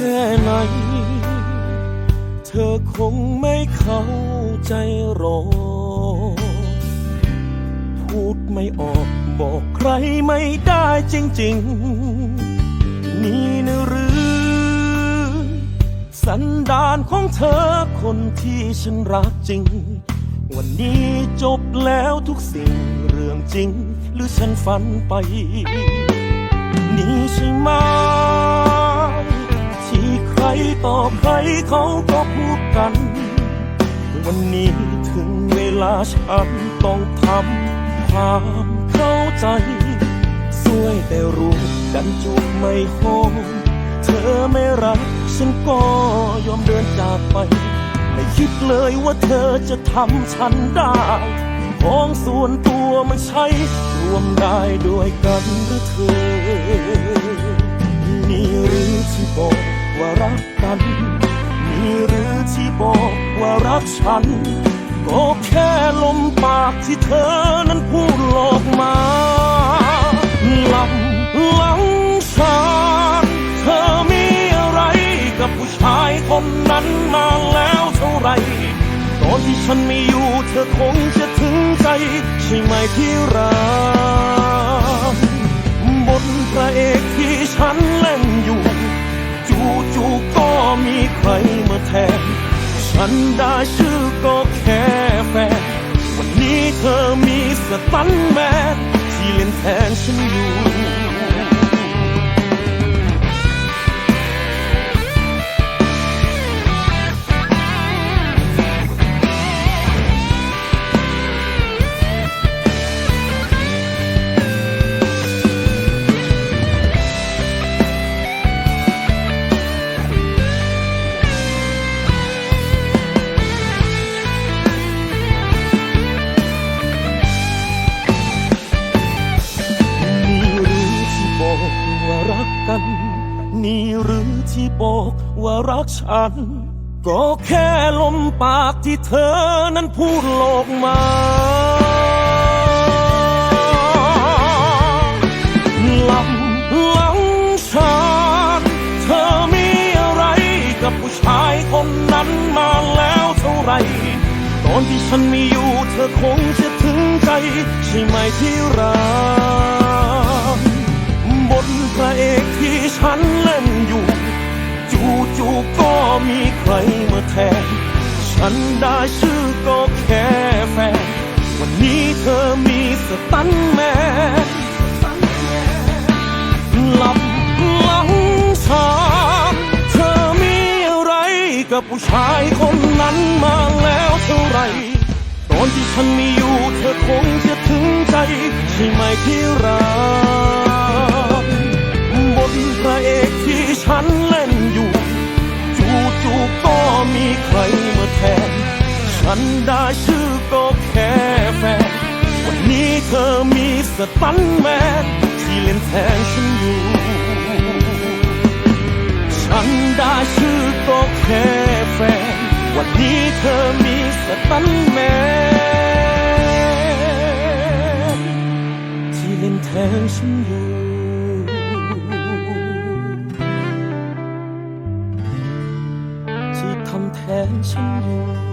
แค่ไหน เธอคงไม่เข้าใจหรอกพูดไม่ออกบอกใครไม่ได้จริง ๆ นี่นะหรือ สันดานของเธอคนที่ฉันรักจริง วันนี้จบแล้วทุกสิ่งเรื่องจริง หรือฉันฝันไป นี่ใช่ไหม ต่อใครเขาก็พูดกัน วันนี้ถึงเวลาฉันต้องทำความเข้าใจ สวยแต่รู้กันจูบไม่หอมเธอไม่รัก ฉันก็ยอมเดินจากไป ไม่คิดเลยว่าเธอจะทำฉันได้ของส่วนตัวมันใช้รวมได้ด้วยกันหรือเธอ ว่ารักกันนี่หรือที่บอกว่ารักฉัน ก็แค่ลมปากที่เธอนั้นพูดหลอกมาลำหลังฉันเธอมีอะไรกับผู้ชายคนนั้นมาแล้วเท่าไหร่ตอนที่ฉันไม่อยู่เธอคงจะถึงใจ ใช่ไหมที่รักบทพระเอกที่ฉันันได้ชื่อก็แค่แฟน วันนี้เธอมีสตันแมนที่เล่นแทนฉันอยู่ นี่หรือที่บอกว่ารักฉัน ก็แค่ลมปากที่เธอนั้นพูดหลอกมาลำหลังฉันเธอมีอะไรกับผู้ชายคนนั้นมาแล้วเท่าไหร่ตอนที่ฉันไม่อยู่เธอคงจะถึงใจ ใช่ไหมที่รัก มีใครมาแทน ฉันได้ชื่อก็แค่แฟน วันนี้เธอมีสตันแมนหลับหลังฉันเธอมีอะไรกับผู้ชายคนนั้นมาแล้วเท่าไหร่ตอนที่ฉันม่อยู่เธอคงจะถึงใจ ใช่ไหมที่รัก ฉันได้ชื่อก็แค่แฟน วันนี้เธอมีสตันแมนที่เล่นแทนฉันอยู่ ฉันได้ชื่อก็แค่แฟน วันนี้เธอมีสตันแมนที่เล่นแทนฉันอยู่ที่ทำแทนฉันอยู่